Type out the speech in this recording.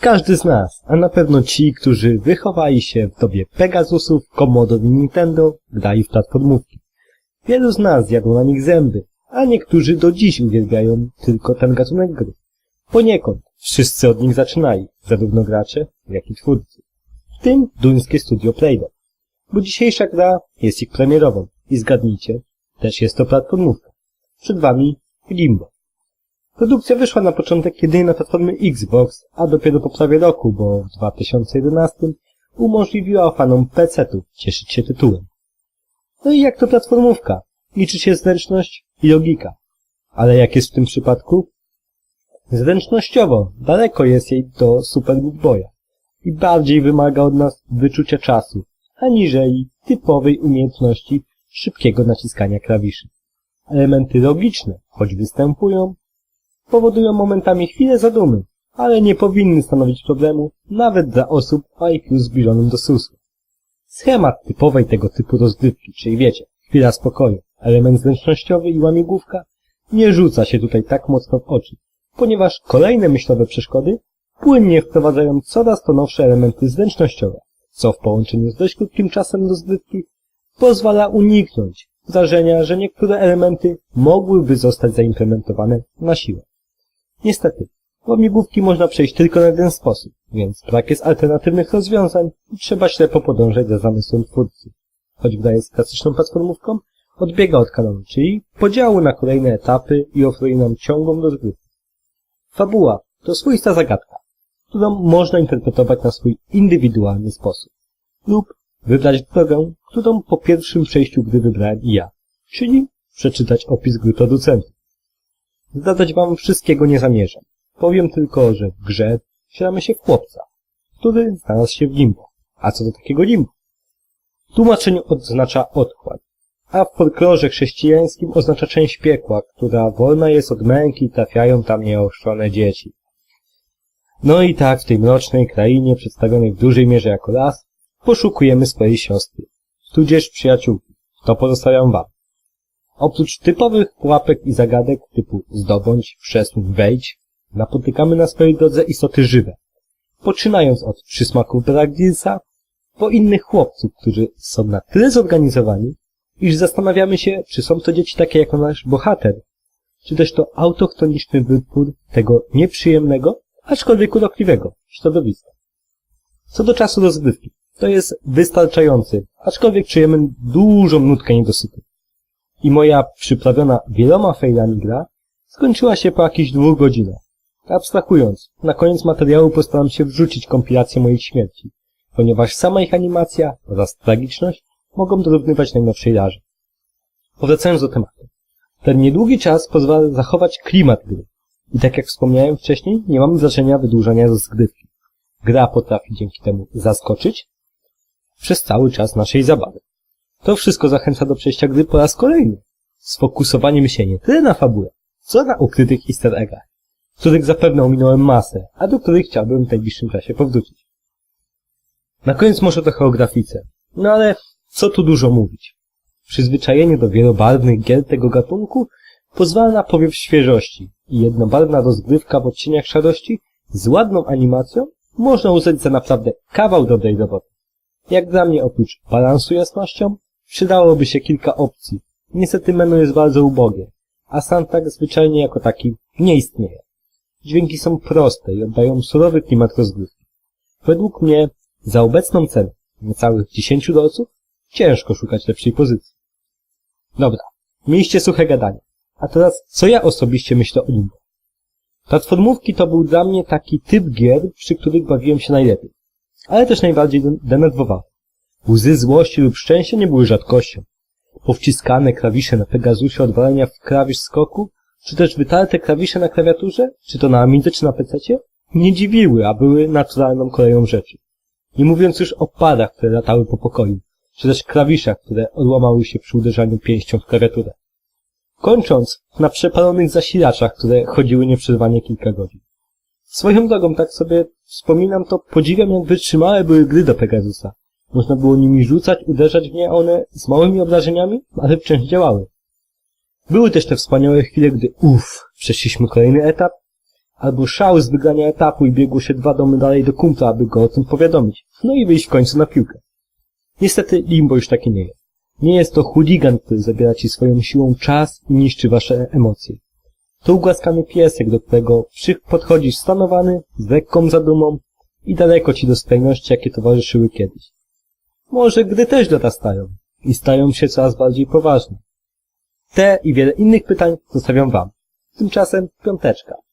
Każdy z nas, a na pewno ci, którzy wychowali się w dobie Pegasusów, Commodore Nintendo, grali w platformówki. Wielu z nas zjadło na nich zęby, a niektórzy do dziś uwielbiają tylko ten gatunek gry. Poniekąd wszyscy od nich zaczynali, zarówno gracze, jak i twórcy. W tym duńskie studio Playdoh. Bo dzisiejsza gra jest ich premierową i zgadnijcie, też jest to platformówka. Przed wami Limbo. Produkcja wyszła na początek jedynie na platformy Xbox, a dopiero po prawie roku, bo w 2011 umożliwiła fanom PC-ów cieszyć się tytułem. No i jak to platformówka? Liczy się zręczność i logika. Ale jak jest w tym przypadku? Zręcznościowo daleko jest jej do Super Meat Boya i bardziej wymaga od nas wyczucia czasu, aniżeli typowej umiejętności szybkiego naciskania klawiszy. Elementy logiczne, choć występują, powodują momentami chwilę zadumy, ale nie powinny stanowić problemu nawet dla osób o IQ zbliżonym do susu. Schemat typowej tego typu rozgrywki, czyli wiecie, chwila spokoju, element zręcznościowy i łamigłówka, nie rzuca się tutaj tak mocno w oczy, ponieważ kolejne myślowe przeszkody płynnie wprowadzają coraz to nowsze elementy zręcznościowe, co w połączeniu z dość krótkim czasem rozgrywki pozwala uniknąć wrażenia, że niektóre elementy mogłyby zostać zaimplementowane na siłę. Niestety, łamigłówki można przejść tylko na jeden sposób, więc brak jest alternatywnych rozwiązań i trzeba ślepo podążać za zamysłem twórcy. Choć gra jest klasyczną platformówką, odbiega od kanonu, czyli podziału na kolejne etapy i oferuje nam ciągłą rozgrywkę. Fabuła to swoista zagadka, którą można interpretować na swój indywidualny sposób. Lub wybrać drogę, którą po pierwszym przejściu gry wybrałem i ja, czyli przeczytać opis gry producentów. Zdradzać wam wszystkiego nie zamierzam. Powiem tylko, że w grze wcielamy się w chłopca, który znalazł się w limbo. A co do takiego limbo? W tłumaczeniu oznacza otchłań, a w folklorze chrześcijańskim oznacza część piekła, która wolna jest od męki i trafiają tam nieochrzczone dzieci. No i tak w tej mrocznej krainie, przedstawionej w dużej mierze jako las, poszukujemy swojej siostry, tudzież przyjaciółki. To pozostawiam wam. Oprócz typowych pułapek i zagadek typu zdobądź, przesuń, wejdź, napotykamy na swojej drodze istoty żywe. Poczynając od przysmaków Bragdilsa, po innych chłopców, którzy są na tyle zorganizowani, iż zastanawiamy się, czy są to dzieci takie jak nasz bohater, czy też to autochtoniczny wybór tego nieprzyjemnego, aczkolwiek urokliwego środowiska. Co do czasu rozgrywki, to jest wystarczający, aczkolwiek czujemy dużą nutkę niedosytu. I moja przyprawiona wieloma failami gra skończyła się po jakichś dwóch godzinach. Abstrahując, na koniec materiału postaram się wrzucić kompilację moich śmierci, ponieważ sama ich animacja oraz tragiczność mogą dorównywać najnowszej jarze. Powracając do tematu. Ten niedługi czas pozwala zachować klimat gry. I tak jak wspomniałem wcześniej, nie mamy znaczenia wydłużania rozgrywki. Gra potrafi dzięki temu zaskoczyć przez cały czas naszej zabawy. To wszystko zachęca do przejścia gry po raz kolejny. Sfokusowaniem się nie tyle na fabule, co na ukrytych easter eggach, których zapewne ominąłem masę, a do których chciałbym w najbliższym czasie powrócić. Na koniec może trochę o grafice. No ale co tu dużo mówić. Przyzwyczajenie do wielobarwnych gier tego gatunku pozwala na powiew świeżości i jednobarwna rozgrywka w odcieniach szarości z ładną animacją można uznać za naprawdę kawał dobrej roboty. Jak dla mnie oprócz balansu jasnością, przydałoby się kilka opcji. Niestety menu jest bardzo ubogie, a soundtrack zwyczajnie jako taki nie istnieje. Dźwięki są proste i oddają surowy klimat rozgrywki. Według mnie za obecną cenę, niecałych 10 dolców, ciężko szukać lepszej pozycji. Dobra, mieliście suche gadanie. A teraz, co ja osobiście myślę o nim? Platformówki to był dla mnie taki typ gier, przy których bawiłem się najlepiej. Ale też najbardziej denerwowały. Łzy złości lub szczęścia nie były rzadkością. Powciskane klawisze na Pegasusie odwalenia w klawisz skoku, czy też wytarte klawisze na klawiaturze, czy to na Amidze, czy na PC, nie dziwiły, a były naturalną koleją rzeczy. Nie mówiąc już o padach, które latały po pokoju, czy też klawiszach, które odłamały się przy uderzaniu pięścią w klawiaturę. Kończąc na przepalonych zasilaczach, które chodziły nieprzerwanie kilka godzin. Swoją drogą, tak sobie wspominam, to podziwiam, jak wytrzymałe były gry do Pegasusa. Można było nimi rzucać, uderzać w nie, one z małymi obrażeniami, ale wciąż działały. Były też te wspaniałe chwile, gdy uff, przeszliśmy kolejny etap, Albo szał z wygrania etapu i biegło się dwa domy dalej do kumpla, aby go o tym powiadomić. No i wyjść w końcu na piłkę. Niestety Limbo już taki nie jest. Nie jest to chuligan, który zabiera ci swoją siłą czas i niszczy wasze emocje. To ugłaskany piesek, do którego podchodzisz stanowany, z lekką zadumą i daleko ci do skrajności, jakie towarzyszyły kiedyś. Może gdy też dorastają i stają się coraz bardziej poważne. Te i wiele innych pytań zostawiam wam. Tymczasem piąteczka.